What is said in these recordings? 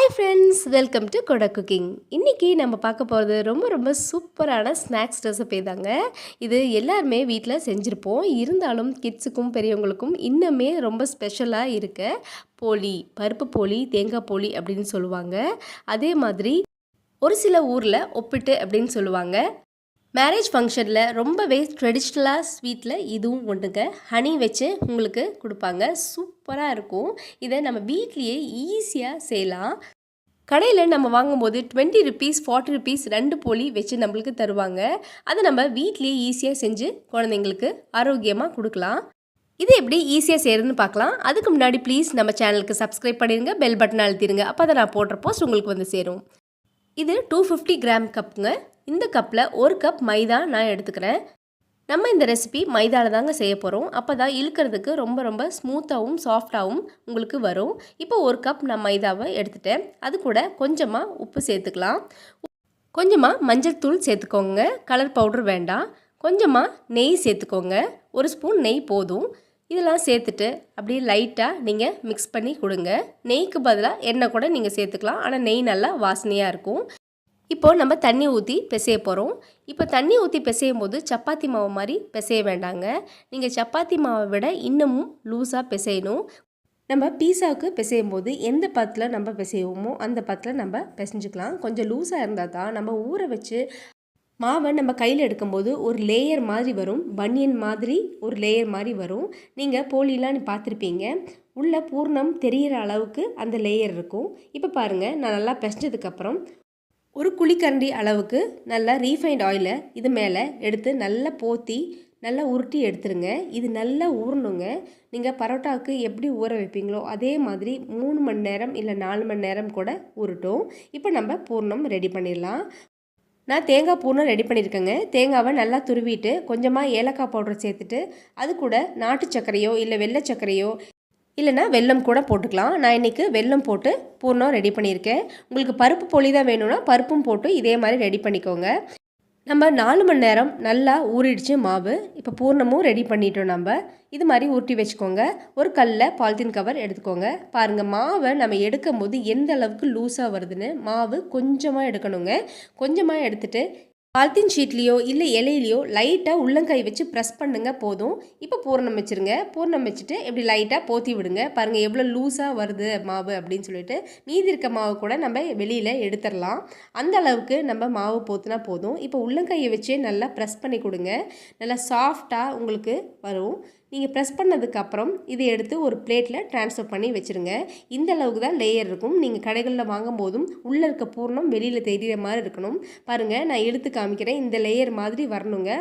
Hi friends welcome to Kodai cooking இன்றைக்கி நம்ம பார்க்க போகிறது ரொம்ப ரொம்ப சூப்பரான ஸ்நாக்ஸ் ரெசிபி தாங்க. இது எல்லாருமே வீட்டில் செஞ்சுருப்போம். இருந்தாலும் கிட்ஸுக்கும் பெரியவங்களுக்கும் இன்னுமே ரொம்ப ஸ்பெஷலாக இருக்க போலி பருப்பு போலி தேங்காய் போலி அப்படின்னு சொல்லுவாங்க. அதே மாதிரி ஒரு சில ஊரில் ஒப்பிட்டு அப்படின்னு சொல்லுவாங்க. மேரேஜ் ஃபங்க்ஷனில் ரொம்பவே ட்ரெடிஷ்னலாக ஸ்வீட்டில் இதுவும் ஒன்றுங்க. ஹனி வச்சு உங்களுக்கு கொடுப்பாங்க. சூப் சூப்பராக இருக்கும். இதை நம்ம வீட்லேயே ஈஸியாக செய்யலாம். கடையில் நம்ம வாங்கும்போது டுவெண்ட்டி ருபீஸ் ஃபார்ட்டி ருபீஸ் ரெண்டு போலி வச்சு நம்மளுக்கு தருவாங்க. அதை நம்ம வீட்லேயே ஈஸியாக செஞ்சு குழந்தைங்களுக்கு ஆரோக்கியமாக கொடுக்கலாம். இது எப்படி ஈஸியாக செய்கிறதுன்னு பார்க்கலாம். அதுக்கு முன்னாடி ப்ளீஸ் நம்ம சேனலுக்கு சப்ஸ்கிரைப் பண்ணிடுங்க பெல் பட்டன் அழுத்திடுங்க. அப்போ அதை நான் போடுற போஸ்ட் உங்களுக்கு வந்து சேரும். இது டூ ஃபிஃப்டி கிராம் கப்புங்க இந்த கப்பில் ஒரு கப் மைதா நான் எடுத்துக்கிறேன். நம்ம இந்த ரெசிபி மைதாவில் தாங்க செய்ய போகிறோம் அப்போ தான் இழுக்கிறதுக்கு ரொம்ப ரொம்ப ஸ்மூத்தாகவும் சாஃப்டாகவும் உங்களுக்கு வரும். இப்போ ஒரு கப் நான் மைதாவை எடுத்துட்டேன். அது கூட கொஞ்சமாக உப்பு சேர்த்துக்கலாம். கொஞ்சமாக மஞ்சள் தூள் சேர்த்துக்கோங்க. கலர் பவுடர் வேண்டாம். கொஞ்சமாக நெய் சேர்த்துக்கோங்க. ஒரு ஸ்பூன் நெய் போதும். இதெல்லாம் சேர்த்துட்டு அப்படியே லைட்டாக நீங்கள் மிக்ஸ் பண்ணி கொடுங்க. நெய்க்கு பதிலாக எண்ணெய் கூட நீங்கள் சேர்த்துக்கலாம். ஆனால் நெய் நல்லா வாசனையாக இருக்கும். இப்போது நம்ம தண்ணி ஊற்றி பிசைய போகிறோம் இப்போ தண்ணி ஊற்றி பிசையும் போது சப்பாத்தி மாவு மாதிரி பிசைய வேண்டாங்க. நீங்கள் சப்பாத்தி மாவை விட இன்னமும் லூஸாக பிசையணும். நம்ம பீஸாவுக்கு பிசையும் போது எந்த பத்தில் நம்ம பிசைவோமோ அந்த பத்தில் நம்ம பிசைஞ்சுக்கலாம். கொஞ்சம் லூஸாக இருந்தால் தான் நம்ம ஊற வச்சு மாவை நம்ம கையில் எடுக்கும்போது ஒரு லேயர் மாதிரி வரும். பனியன் மாதிரி ஒரு லேயர் மாதிரி வரும். நீங்கள் போலிலாம் நீ பார்த்துருப்பீங்க. உள்ள பூர்ணம் தெரிகிற அளவுக்கு அந்த லேயர் இருக்கும். இப்போ பாருங்கள் நான் நல்லா பிசைஞ்சதுக்கப்புறம் ஒரு குழிக்கரண்டி அளவுக்கு நல்லா ரீஃபைண்ட் ஆயிலை இது மேலே எடுத்து நல்லா போற்றி நல்லா உருட்டி எடுத்துருங்க. இது நல்லா ஊறணுங்க. நீங்கள் பரோட்டாவுக்கு எப்படி ஊற வைப்பீங்களோ அதே மாதிரி மூணு மணி நேரம் இல்லை நாலு மணி நேரம் கூட உருட்டும் இப்போ நம்ம பூர்ணம் ரெடி பண்ணிடலாம். நான் தேங்காய் பூர்ணம் ரெடி பண்ணியிருக்கேங்க. தேங்காவை நல்லா துருவிட்டு கொஞ்சமாக ஏலக்காய் பவுடர் சேர்த்துட்டு அது கூட நாட்டு சர்க்கரையோ இல்லை வெள்ளை சர்க்கரையோ இல்லைனா வெல்லம் கூட போட்டுக்கலாம். நான் இன்றைக்கி வெல்லம் போட்டு பூர்ணம் ரெடி பண்ணியிருக்கேன். உங்களுக்கு பருப்பு பொலி தான் வேணும்னா பருப்பும் போட்டு இதே மாதிரி ரெடி பண்ணிக்கோங்க. நம்ம நாலு மணி நேரம் நல்லா ஊறிடுச்சு மாவு. இப்போ பூர்ணமும் ரெடி பண்ணிட்டோம் நம்ம. இது மாதிரி ஊட்டி வச்சுக்கோங்க. ஒரு கல்லில் பாலித்தீன் கவர் எடுத்துக்கோங்க. பாருங்கள் மாவை நம்ம எடுக்கும் போது எந்த அளவுக்கு லூஸாக வருதுன்னு மாவு கொஞ்சமாக எடுக்கணுங்க. கொஞ்சமாக எடுத்துகிட்டு பால்த்தீன் ஷீட்லேயோ இல்லை இலையிலையோ லைட்டாக உள்ளங்கை வச்சு ப்ரெஸ் பண்ணுங்க போதும். இப்போ பூர்ணம் வச்சுருங்க. பூர்ணம் வச்சுட்டு இப்படி லைட்டாக போற்றி விடுங்க. பாருங்கள் எவ்வளோ லூஸாக வருது மாவு அப்படின்னு சொல்லிட்டு. மீதி இருக்க மாவு கூட நம்ம வெளியில் எடுத்துடலாம். அந்த அளவுக்கு நம்ம மாவு போத்துனா போதும். இப்போ உள்ளங்கையை வச்சே நல்லா ப்ரெஸ் பண்ணி கொடுங்க. நல்லா சாஃப்டாக உங்களுக்கு வரும். நீங்கள் ப்ரெஸ் பண்ணதுக்கப்புறம் இதை எடுத்து ஒரு பிளேட்டில் ட்ரான்ஸ்ஃபர் பண்ணி வச்சுருங்க. இந்த அளவுக்கு தான் லேயர் இருக்கும். நீங்கள் கடைகளில் வாங்கும் போதும் உள்ளே இருக்க பூர்ணம் வெளியில் தெரிகிற மாதிரி இருக்கணும். பாருங்கள் நான் எடுத்து காமிக்கிறேன். இந்த லேயர் மாதிரி வரணுங்க.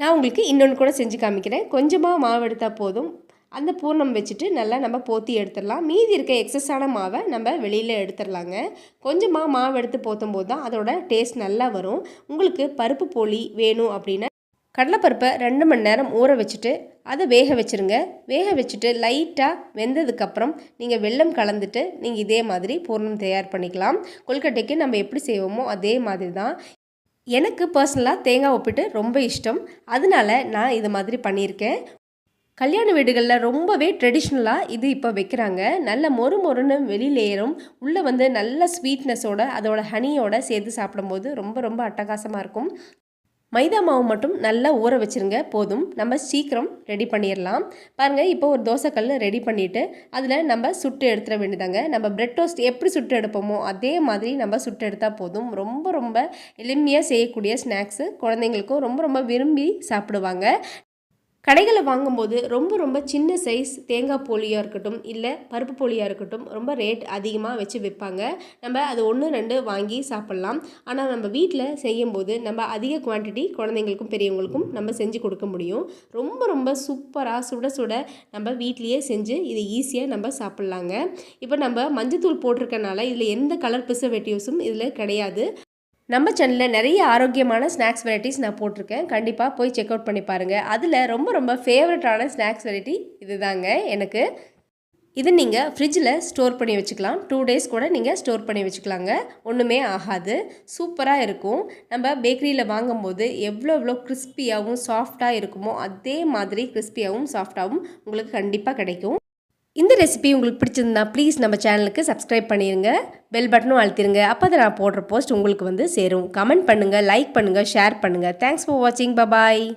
நான் உங்களுக்கு இன்னொன்று கூட செஞ்சு காமிக்கிறேன். கொஞ்சமாக மாவு எடுத்தால் போதும். அந்த பூர்ணம் வச்சுட்டு நல்லா நம்ம போற்றி எடுத்துடலாம். மீதி இருக்க எக்ஸஸான மாவை நம்ம வெளியில் எடுத்துடலாங்க. கொஞ்சமாக மாவு எடுத்து போத்தும் போது தான் அதோட டேஸ்ட் நல்லா வரும். உங்களுக்கு பருப்பு போலி வேணும் அப்படின்னா கடலைப்பருப்பை ரெண்டு மணி நேரம் ஊற வச்சுட்டு அதை வேக வச்சுருங்க. வேக வச்சுட்டு லைட்டாக வெந்ததுக்கப்புறம் நீங்கள் வெள்ளம் கலந்துட்டு நீங்கள் இதே மாதிரி பூர்ணம் தயார் பண்ணிக்கலாம். கொல்கட்டைக்கு நம்ம எப்படி செய்வோமோ அதே மாதிரி தான். எனக்கு பர்சனலாக தேங்காய் ஒப்பிட்டு ரொம்ப இஷ்டம். அதனால நான் இது மாதிரி பண்ணியிருக்கேன். கல்யாண வீடுகளில் ரொம்பவே ட்ரெடிஷ்னலாக இது இப்போ வைக்கிறாங்க. நல்ல மொறு மொறுன்னு வெளியிலேறும் உள்ளே வந்து நல்ல ஸ்வீட்னஸோட அதோட ஹனியோட சேர்த்து சாப்பிடும்போது ரொம்ப ரொம்ப அட்டகாசமாக இருக்கும். மைதா மாவு மட்டும் நல்லா ஊற வச்சுருங்க போதும். நம்ம சீக்கிரம் ரெடி பண்ணிடலாம் பாருங்கள் இப்போ ஒரு தோசைக்கல் ரெடி பண்ணிவிட்டு அதில் நம்ம சுட்டு எடுத்துட வேண்டியதாங்க. நம்ம பிரெட் டோஸ்ட் எப்படி சுட்டு எடுப்போமோ அதே மாதிரி நம்ம சுட்டு எடுத்தால் போதும். ரொம்ப ரொம்ப எளிமையாக செய்யக்கூடிய ஸ்நாக்ஸு குழந்தைங்களுக்கும் ரொம்ப ரொம்ப விரும்பி சாப்பிடுவாங்க. கடைகளை வாங்கும்போது ரொம்ப ரொம்ப சின்ன சைஸ் தேங்காய் போலியாக இருக்கட்டும் இல்லை பருப்பு போலியாக இருக்கட்டும் ரொம்ப ரேட் அதிகமாக வச்சு விற்பாங்க. நம்ம அது ஒன்று ரெண்டு வாங்கி சாப்பிட்லாம். ஆனால் நம்ம வீட்டில் செய்யும்போது நம்ம அதிக குவான்டிட்டி குழந்தைங்களுக்கும் பெரியவங்களுக்கும் நம்ம செஞ்சு கொடுக்க முடியும். ரொம்ப ரொம்ப சூப்பராக சுட சுட நம்ம வீட்லேயே செஞ்சு இதை ஈஸியாக நம்ம சாப்பிட்லாங்க. இப்போ நம்ம மஞ்சத்தூள் போட்டிருக்கனால இதில் எந்த கலர் ப்ரிசர்வேட்டிவ்ஸும் இதில் கிடையாது. நம்ம சேனலில் நிறைய ஆரோக்கியமான ஸ்நாக்ஸ் வெரைட்டிஸ் நான் போட்டிருக்கேன். கண்டிப்பாக போய் செக் அவுட் பண்ணி பாருங்கள் அதில் ரொம்ப ரொம்ப ஃபேவரட்டான ஸ்நாக்ஸ் வெரைட்டி இது தாங்க எனக்கு. இது நீங்கள் ஃப்ரிட்ஜில் ஸ்டோர் பண்ணி வச்சுக்கலாம். டூ டேஸ் கூட நீங்கள் ஸ்டோர் பண்ணி வச்சுக்கலாங்க. ஒன்றுமே ஆகாது. சூப்பராக இருக்கும். நம்ம பேக்கரியில் வாங்கும்போது எவ்வளோ எவ்வளோ கிறிஸ்பியாகவும் சாஃப்டாக இருக்குமோ அதே மாதிரி கிறிஸ்பியாகவும் சாஃப்டாகவும் உங்களுக்கு கண்டிப்பாக கிடைக்கும். இந்த ரெசிபி உங்களுக்கு பிடிச்சிருந்தா ப்ளீஸ் நம்ம சேனலுக்கு சப்ஸ்கிரைப் பண்ணிடுங்க பெல் பட்டனும் அழுத்திருங்க. அப்போ தான் நான் போடுற போஸ்ட் உங்களுக்கு வந்து சேரும். கமெண்ட் பண்ணுங்கள் லைக் பண்ணுங்கள் ஷேர் பண்ணுங்கள் தேங்க்ஸ் ஃபார் வாட்சிங் பபாய்